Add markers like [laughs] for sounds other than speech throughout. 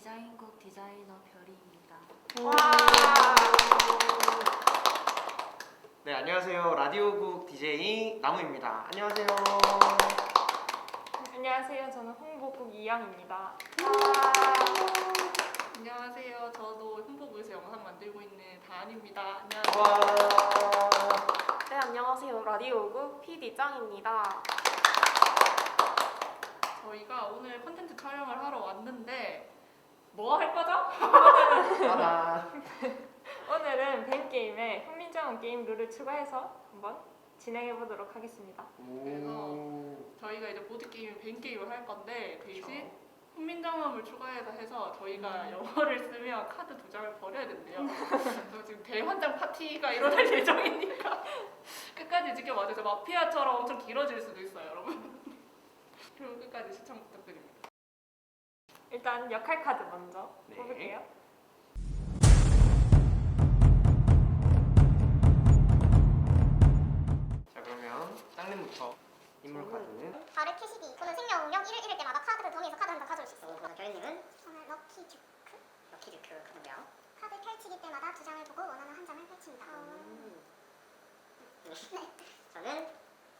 디자인국 디자이너 별이입니다. 네, 안녕하세요. 라디오국 DJ 나무입니다. 안녕하세요. 안녕하세요. 저는 홍보국 이양입니다. 안녕하세요. 저도 홍보부에서 영상 만들고 있는 다한입니다. 안녕하세요. 와. 네, 안녕하세요. 라디오국 PD 짱입니다. 저희가 오늘 컨텐츠 촬영을 하러 왔는데 뭐 할 거죠? [laughs] 오늘은 벤 게임에 훈민정음 게임 룰을 추가해서 한번 진행해 보도록 하겠습니다. 오. 저희가 이제 보드 게임 벤 게임을 할 건데 대신 훈민정음을 추가해서 해서 저희가 영어를 쓰면 카드 두 장을 버려야 된대요. 그래서 지금 대환장 파티가 일어날 [laughs] 예정이니까 끝까지 지켜봐주세요. 마피아처럼 엄청 길어질 수도 있어요, 여러분. [laughs] 그럼 끝까지 시청 부탁드립니다. 일단 역할 카드 먼저 네. 뽑을게요. 자, 그러면 짱님부터 인물 카드는 바르 캐시디 저는 생명력 1을 잃을 때마다 카드 더미에서 카드 한 장 가져올 수 있어요 어, 결희님은 저는 럭키 듀크 럭키 듀크 카드고요. 카드 펼치기 때마다 두 장을 보고 원하는 한 장을 펼칩니다 음. 네. 저는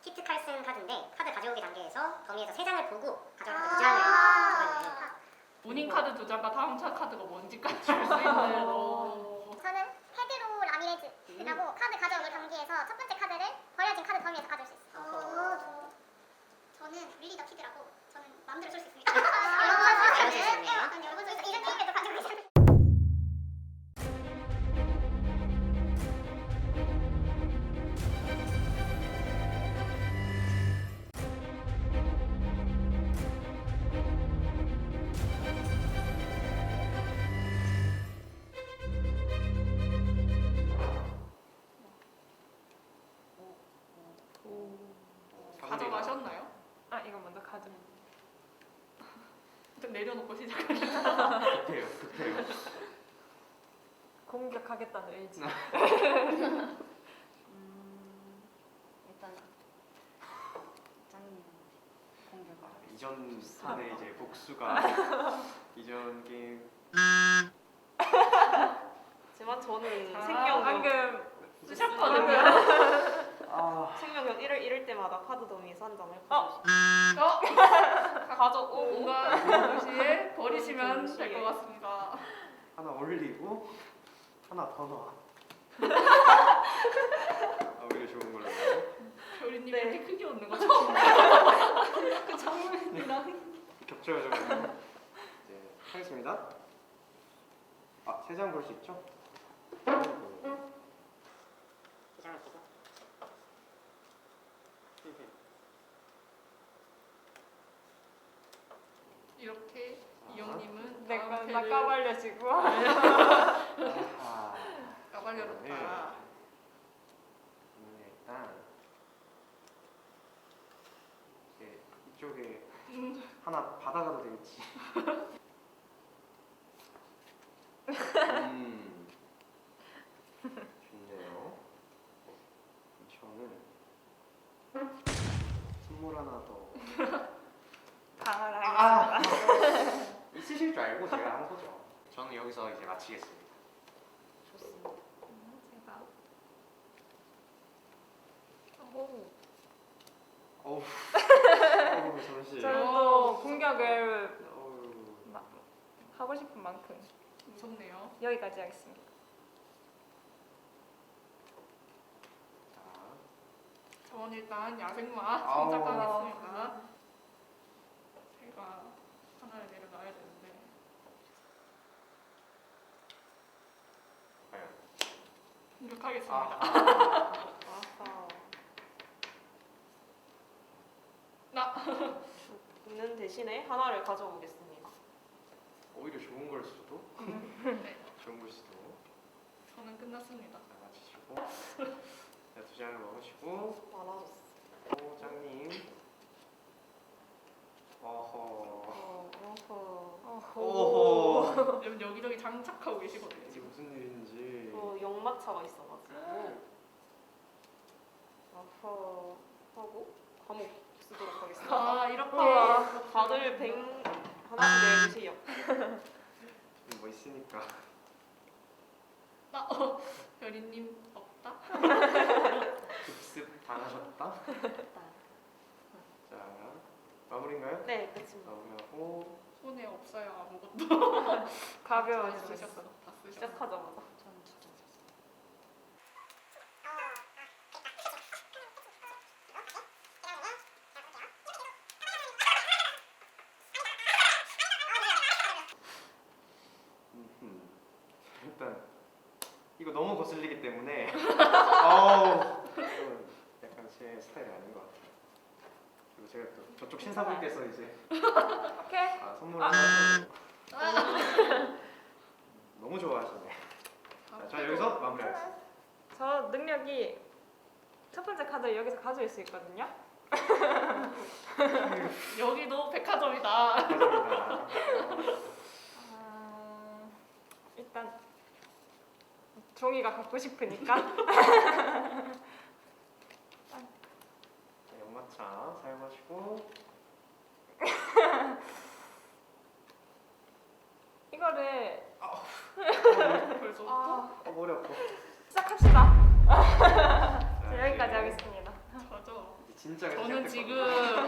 키트 칼슨 카드인데 카드 가져오기 단계에서 더미에서 세 장을 보고 가져가는 두 장을 적어내요. 본인 카드 두 장과 다음 차 카드가 뭔지까지 줄 수 있는 어, 저는 헤드로 라미레즈라고 카드 가져오기 단계에서 첫 번째 카드를 버려진 카드 더미에서 가져올 수 있어요. 어. 저는 릴리더 키드라고 저는 마음대로 쓸수 있습니다 내려놓고 시작. 급해요. 급해요. 공격하겠다는 의지. 음, 일단 짱님 공격. 이전 판에 이제 복수가 이전 게임 하지만 저는 아, 생명력 방금 쓰셨거든요. 아, 생명력 1을 잃을 때마다 카드 더미에서 한 장을 어. 가져오시고 어? [laughs] 가져오고 뭔가 동시에 버리시면 동시에. 될것 같습니다. 하나 올리고 하나 더 넣어. 아, 오히려 좋은 걸로. 별이님 네. 이렇게 크게 웃는 거 처음 봐요. [laughs] 그 장면이랑 겹쳐가지고 이제 하겠습니다. 아, 세 장 볼 수 있죠? 두 장을 보고 이렇게 이영님은 내가 다음 나 패를 까발려지고 아하. 까발려졌다. 그러면 일단 이제 이쪽에 음, 하나 받아가도 되겠지. [laughs] 음, 좋네요. 저는 선물 하나 더. 다 아, 있으실 줄 알고 제가 한 거죠. 저는 여기서 이제 마치겠습니다. 좋습니다. 제가 오, 어우, 어우 잠시. 저는 또 공격을 어우, 마- 하고 싶은 만큼 무섭네요. 여기까지 하겠습니다. 자, 저는 일단 야생마 아우. 선착하겠습니다. 제가 하나를 내려놔야 되는데 과연. 공격하겠습니다. 아, 아하. 나 있는 대신에 하나를 가져오겠습니다. 오히려 좋은 걸 수도. 네. 좋은 걸 수도. 저는 끝났습니다. 자, 마치시고. 자, 두 장을 먹으시고. 많아졌어. 오. 어허. 어, 어허. 오호. 여러분 여기저기 장착하고 계시거든요. 어, 역마차가 있어가지고 어허 하고 감옥 쓰도록 하겠습니다. 아 이렇게 우와. 다들 뱅 하나씩 내주세요. 뭐 있으니까. 나 어, 별이님 없다. 급습 당하셨다. 자 마무리인가요? 네, 끝입니다. 마무리하고 손에 없어요 아무것도. 다 가벼워지셨어. 쓰셨어. 다 쓰셨어. 시작하자마자. 저는 진짜 음흠. 일단 이거 너무 거슬리기 때문에 [laughs] 어우 이건 약간 제 스타일이 아닌 것 같아요. 그리고 제가 또 저쪽 신사분께서 이제 오케이. 아, 선물을 하셔서 너무 좋아하시네. 자, 자 여기서 마무리하겠습니다. 저 능력이 첫 번째 카드를 여기서 가져올 수 있거든요. [laughs] 여기도 백화점이다. 감사합니다. 아, 일단 종이가 갖고 싶으니까 자, 연마차 사용하시고 이거를 어, 벌써 아, 어, 머리 아파. 시작합시다. 자, 자, 여기까지 이제 하겠습니다. 저죠. 이제 진짜 저는 지금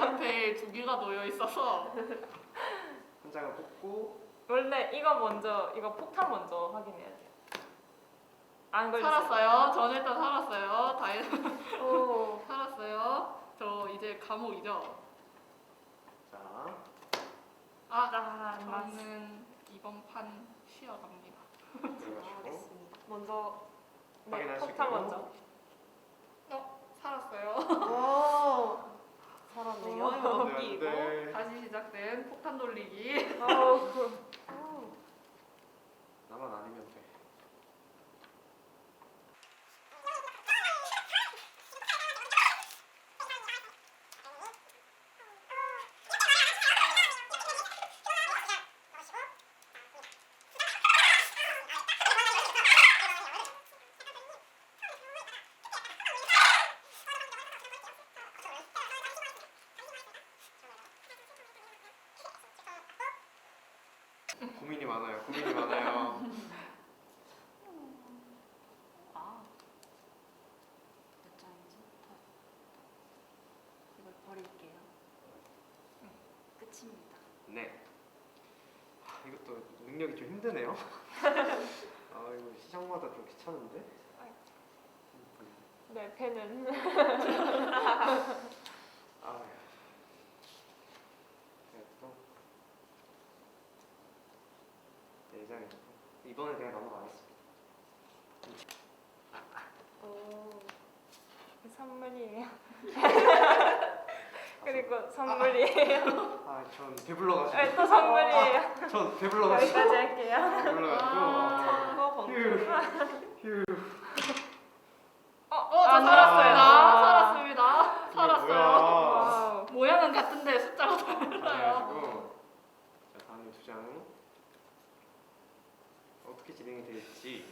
앞에 두 개가 놓여 있어서 한 장을 뽑고 원래 이거 먼저 이거 폭탄 먼저 확인해야 돼. 안 걸렸어요. 살았어요. 저는 일단 살았어요. 다 오. [laughs] 살았어요. 저 이제 감옥이죠. 자 아, 아, 맞 저는 이번 판 쉬어갑니다. 들어가시고. 먼저 네, 확인하시고. 폭탄 먼저. 어, 살았어요. 오. 살았네요. 이거 어, 넘기고. 네. 다시 시작된 폭탄 돌리기. 어우, 그- 어우. 나만 아니면 돼. 고민이 많아요. 고민이 많아요. 아. 몇 장이지? 다. 이걸 버릴게요. 끝입니다. 네. 아, 이것도 능력이 좀 힘드네요. [laughs] 아 이거 시장마다 좀 귀찮은데. 네, 펜은 [laughs] 이번에 그냥 넘어가겠습니다. 오, 선물이에요. [laughs] 그리고 아, 선물이에요. 아, 전 배불러가지고. 네, 또 선물이에요. 아, 전 배불러가지고. 여기까지 할게요. 배불러가지고. 아, 아 청구 벙 휴. 될지.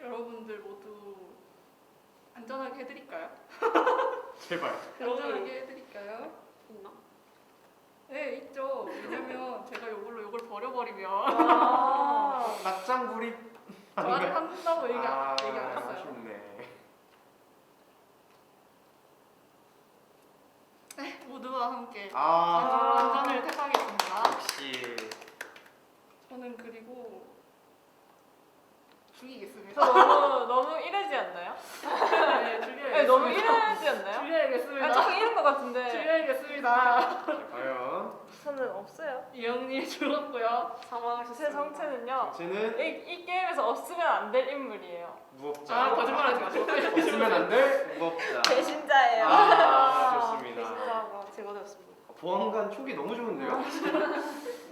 여러분들 모두 안전하게 해드릴까요? [laughs] 제발. 안전하게 해드릴까요? 있나? 네, 있죠. 왜냐면 제가 이걸로 이걸 버려버리면 아. [laughs] 맞장구리. 말을 한다고 얘기, 아, 얘기 안 했어요. 아쉽네. 모두와 함께 아. 안전을 택하겠습니다. 역시. 저는 그리고 저 죽이겠습니다. 너무 너무 이러지 않나요? 네, 네, 죽여야겠습니다. 너무 이러지 않나요? 죽여야겠습니다. 아, 조금 이런 것 같은데. 죽여야겠습니다. 자, 과연 저는 없어요. 이영님 죽었고요. 제 사망하셨습니다. 정체는요. 정체는 이, 이 게임에서 없으면 안 될 인물이에요. 무법자. 아, 거짓말하지 마시고. 없으면 안될 무법자. [laughs] 배신자예요. 아, 좋습니다. 진짜가 제거되었습니다. 보안관 촉이 너무 좋은데요?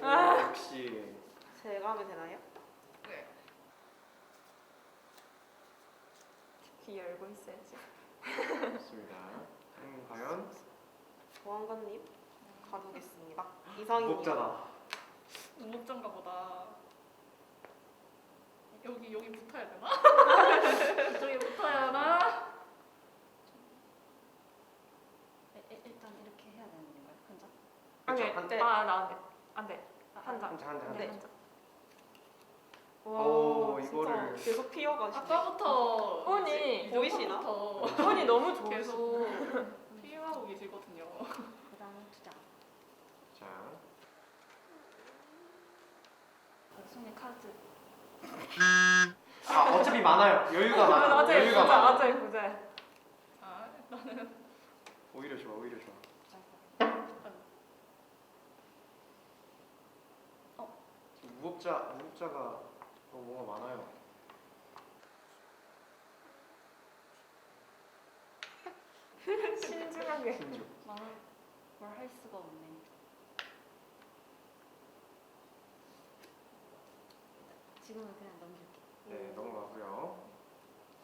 아. 오, 역시. 제가 하면 되나요? 네. 귀 열고 있어야지. 좋습니다. 음, 과연 보안관님 가두겠습니다. 이상입니다. 무법자다. 무목장가 보다. 여기 여기 붙어야 되나? [laughs] 이쪽에 붙어야 하나? 일단 이렇게 해야 되는 건가요? 혼자? 안 돼. 아, 나안 돼. 안 돼. 아, 한 장. 한 장, 한 장, 한 네. 장. 한 장. 와, 오, 진짜 이거를- 계속 피어가시네. 아까부터 이제 보이시나? 이전부터 손이 너무 좋으시고. 계속 [laughs] 피해하고 계시거든요. 그다음 두 장. 자, 어, 손에 카드. 아 어차피 많아요. 여유가 많아. 맞아요, 여유가 부자, 많아. 맞아요, 부자. 자, 일단은 오히려 좋아, 오히려 좋아. 지금 무법자, 무법자가 뭐가 많아요. [laughs] 신중하게. 신주. 말을 뭘할 수가 없네. 지금은 그냥 넘길게. 네, 넘어가고요.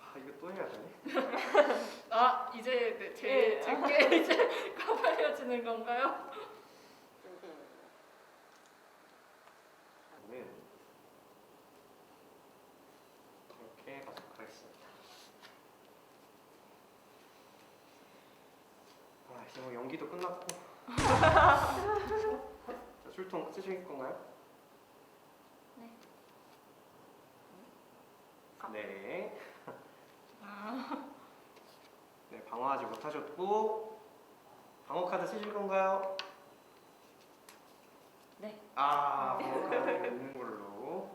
아 이거 또 해야 되네. [laughs] 아 이제 네, 제 예. 제게 이제 [laughs] 까발려지는 건가요? 저는 이렇게 가도록 하겠습니다. 아 이제 뭐 연기도 끝났고. 자, 술통 쓰실 건가요? 네. 네. 아, [laughs] 네, 방어하지 못하셨고 방어 카드 쓰실 건가요? 네. 아, 방어 카드 [laughs] 없는 걸로.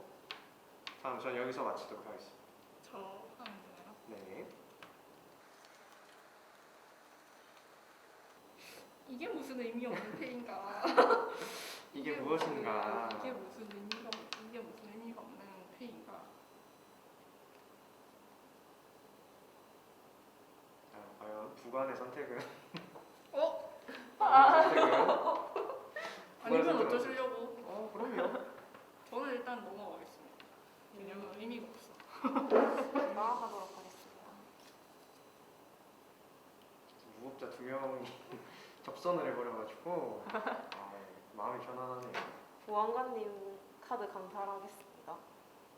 다음 전 여기서 마치도록 하겠습니다. 저 하면 되나요? 네. 이게 무슨 의미 없는 [laughs] 페인가? 이게 무엇인가? 이게 무슨 의미가 없- 이게 무슨 의미가 없는 페인가? 자, 과연 부관의 선택은? 어? [laughs] [laughs] 부관의 선택은? 어쩌시려고? 어, 그럼요. 저는 일단 넘어가겠습니다. 왜냐면 의미가 없어. [laughs] 나가도록 하겠습니다. 무법자 두 명이 접선을 해버려가지고 아, 마음이 편안하네요. 보안관님 카드 강탈하겠습니다.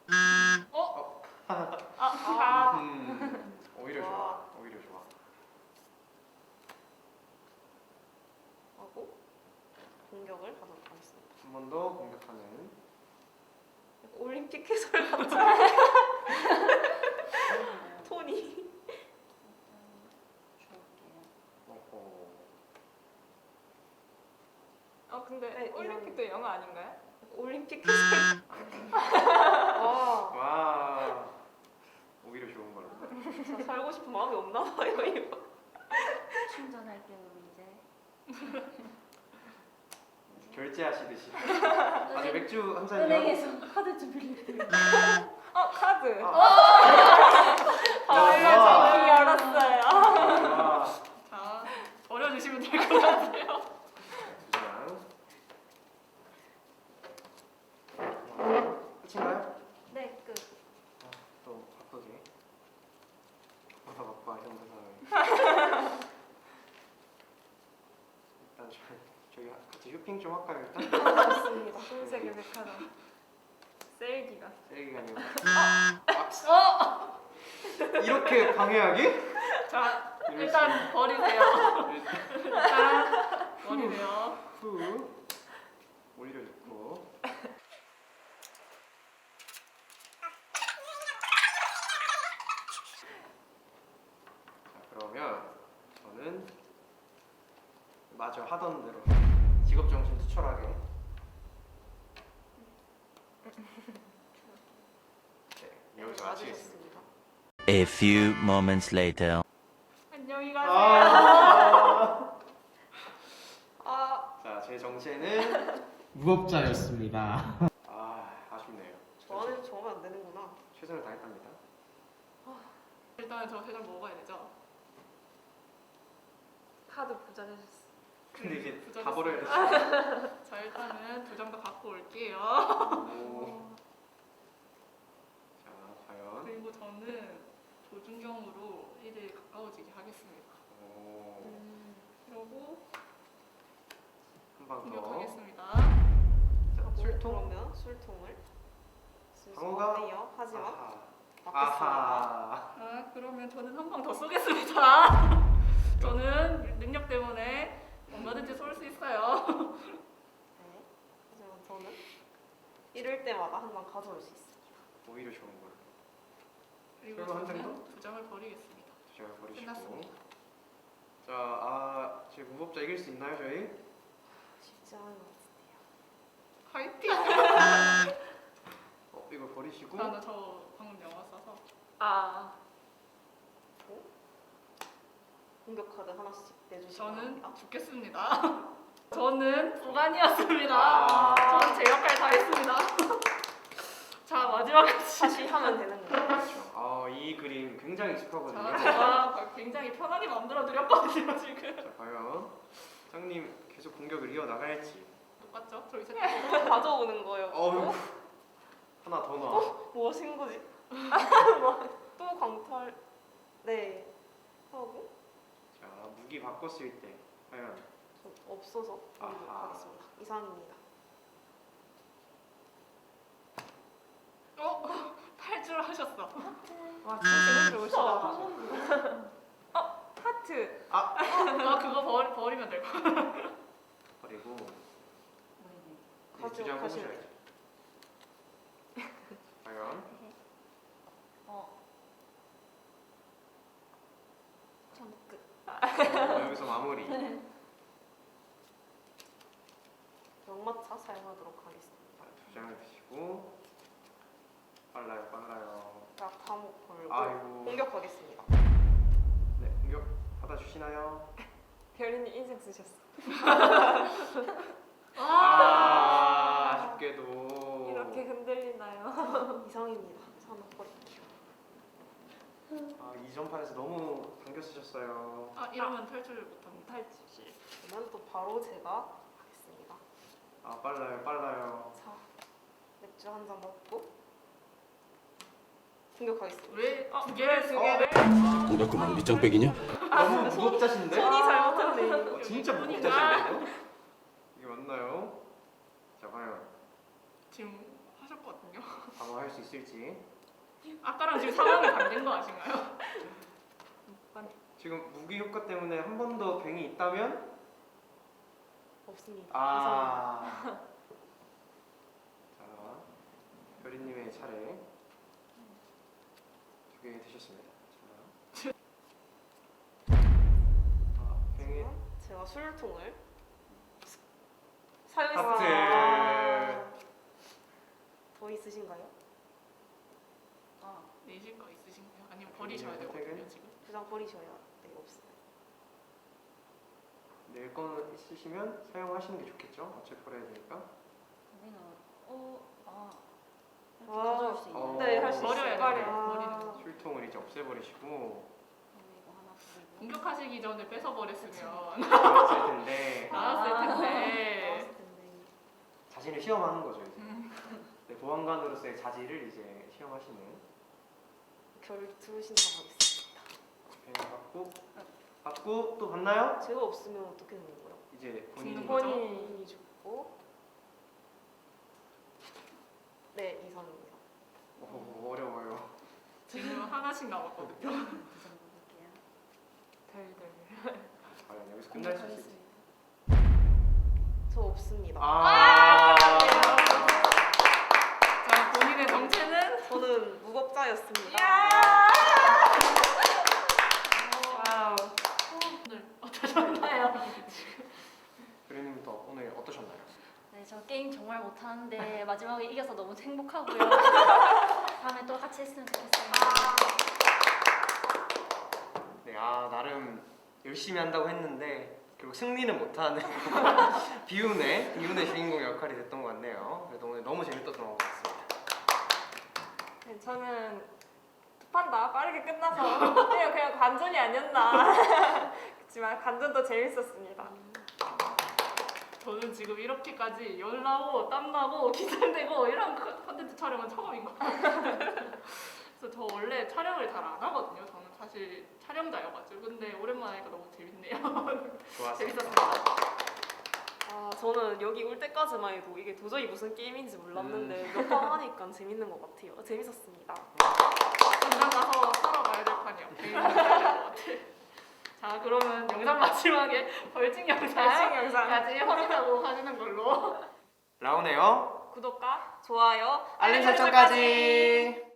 [laughs] 아, 음, 오히려 좋아. 와. 오히려 좋아. 하고 공격을 하도록 하겠습니다. 한 번 더 공격하는. 올림픽 해설 같은 [laughs] 톤이. 줄게요. 어허. 어 근데 네, 올림픽도 영어 아닌가요? 올림픽 해설. 와, [laughs] 와. 오히려 좋은 걸로. 진짜 살고 싶은 마음이 없나 봐요 이거. 충전할 때로 이제 [laughs] 결제하시듯이. [laughs] 아니 맥주 한 잔이요? 은행에서 카드 좀 빌릴게요. 어 카드. 아. 아, 와. 정확히 알았어요. 와. 자, 버려주시면 될 것 같아요. 두 장. 와, 끝인가요? 네, 끝. 아, 또 바쁘게. 바빠 바빠 현대 사회. 일단 저희 저희 같이 쇼핑 좀 할까요 일단? 좋습니다. 신세계 백화점. 세일기가. 세기간이요. 아, 방해하기? 자, 일단 버리세요. 수. 일단 버리세요. 후. 좋고. 자 그러면 저는 마저 하던 대로 직업 정신 투철하게. 네 여기서 마치겠습니다. A few moments later. 안녕히 가세요. 아. 아, 자, 제 정체는 무법자였습니다. 아 아쉽네요. 저는 저하면 안 되는구나. 최선을 다했답니다. 일단 저 세장 먹어야 되죠. 카드 부자 되셨어. 근데 이제 부자됐어요. 다 버려야 돼. [laughs] 자, 일단은 두장더 갖고 올게요. 오. 자, 과연. 그리고 저는 조준경으로 1일 가까워지게 하겠습니다. 오. 그리고 한방 더. 공격하겠습니다. 자, 하고 술통. 그러면 술통을 방어가- 쓰네요. 하지만 아하. 바꿨습니다. 아하. 아, 그러면 저는 한 방 더 쏘겠습니다. [laughs] 저는 능력 때문에 얼마든지 쏠 수 있어요. [laughs] 네. 하지만 저는 한장 가져올 수 있습니다. 오히려 좋은 걸로. 그리고 한 저는 장도? 두 장을 버리겠습니다. 두장을 버리시고. 끝났습니다. 자, 아, 제 무법자 이길 수 있나요, 저희? 쉽지 않은 것 같은데요. 화이팅! [laughs] 어, 이거 버리시고. 나는 저 방금 영화 써서 아 공격 카드 하나씩 내주시기 저는. 죽겠습니다. [laughs] 저는 보관이었습니다. 아. 저는 제 역할 다 했습니다. [laughs] 자 마지막까지. 다시 하면 되는 거예요. 그렇죠. 아, 이 그림 굉장히 익숙하거든요. 자 제가 굉장히 편하게 만들어 드렸거든요 지금. 자, 과연 짱님 계속 공격을 이어 나갈지. 똑같죠? 저희 셋. 가져오는 거예요. 어우, 하나 더. [laughs] 뭐 하신 거지? 또 광탈. 네. 하고 자, 무기 바꿨을 때 과연 저 없어서 아하. 하겠습니다. 이상입니다. 어? [laughs] 탈출하셨어. 와 진짜 좋으시다. 어? 하트. 아 그거 버, 버리면 될 거. 버리고 가져- 두장 가시면 뽑으셔야죠. 과연 어. 전 끝. 어, 여기서 마무리. 명마차 사용하도록 하겠습니다. 자, 두 장을 드시고 빨라요, 빨라요. 딱 감옥 걸고 아이고. 공격하겠습니다. 네, 공격 받아주시나요? 별이님 [laughs] 인생 쓰셨어. [laughs] 아, 아쉽게도 이렇게 흔들리나요? 이상입니다. 그래서 하나 버릴게요. 아, 이전 판에서 너무 당겨 쓰셨어요. 아 이러면 탈출을 못합니다. 탈출. 그러면 또 바로 제가 하겠습니다. 아, 빨라요, 빨라요. 자, 맥주 한 잔 먹고 공격하겠습니다. 왜두 개를 두 어, 개를? 공격그만 밑장빼기냐? 너무 무법자신데? 손이 잘못했네. 어, 진짜. 무법자신데요? 이게 맞나요? 자, 과연 지금 하셨거든요. 방어할 수 있을지. 아까랑 지금 상황이 반대인 거 아신가요? 지금 무기 효과 때문에 한 번 더 뱅이 있다면 없습니다. 아. [laughs] 자, 별이님의 차례. 드셨습니다. 자. [laughs] 아, 이상입니다. 제가 술통을 하트. 사용했습니다. 더 있으신가요? 아. 내실 거 있으신가요? 아니면 버리셔야 되거든요 지금. 그냥 버리셔야 네 없어요. 낼 거는 있으시면 사용하시는 게 좋겠죠? 어차피 버려야 되니까. 우리는 어. 아. 이렇게 아. 가져올 수 있는. 어. 네, 할수 있어요. 버려야 돼요. 아. 술통을 이제 없애버리시고 버리고. 공격하시기 전에 뺏어 버렸으면 나왔을 텐데 나왔을 아. 텐데. 나왔을 텐데. 자신을 시험하는 거죠 이제. 음. 네, 보안관으로서의 자질을 이제 시험하시는. 결투 신청하겠습니다. 받고 받고 또 받나요? 제가 없으면 어떻게 되는 거예요? 이제 본인이 죽는 거죠? 본인이 죽고 네 이상입니다. 어, 어려워요. 지금 하나씩 남았거든요. 두장 먹을게요. 덜덜. 과연 여기서 끝날 수 있을지. 저 없습니다. 아. 자 본인의 정체는 저는 무법자였습니다. 와우. 오늘 어떠셨나요? 그래님부터 오늘 어떠셨나요? 네, 저 게임 정말 못하는데 마지막에 이겨서 너무 행복하고요. [laughs] 다음에 또 같이 했으면 좋겠어요. 네, 아 나름 열심히 한다고 했는데 결국 승리는 못하는 [laughs] 비운의 비운의 주인공 역할이 됐던 것 같네요. 그래도 오늘 너무 재밌었던 것 같습니다. 네, 저는 두판다 빠르게 끝나서 [laughs] 그냥 그냥 관전이 아니었나. 그렇지만 관전도 재밌었습니다. 저는 지금 이렇게까지 열나고 땀나고 [laughs] 긴장되고 이런 컨- 컨텐츠 촬영은 처음인 것 같아요. [laughs] 그래서 저 원래 촬영을 잘 안 하거든요. 저는 사실 촬영자여가지고 근데 오랜만에 하니까 너무 재밌네요. [laughs] 재밌었습니다. 아 저는 여기 올 때까지만 해도 이게 도저히 무슨 게임인지 몰랐는데 몇 번 하니까 재밌는 것 같아요. 재밌었습니다. 당장 가서 사러 가야 될 판이요. 개인 같아. 자 그러면 영상 마지막에 [laughs] 벌칙 영상까지 영상. 허락하고 하시는 걸로. 라운에어 구독과 좋아요, 알림 설정까지.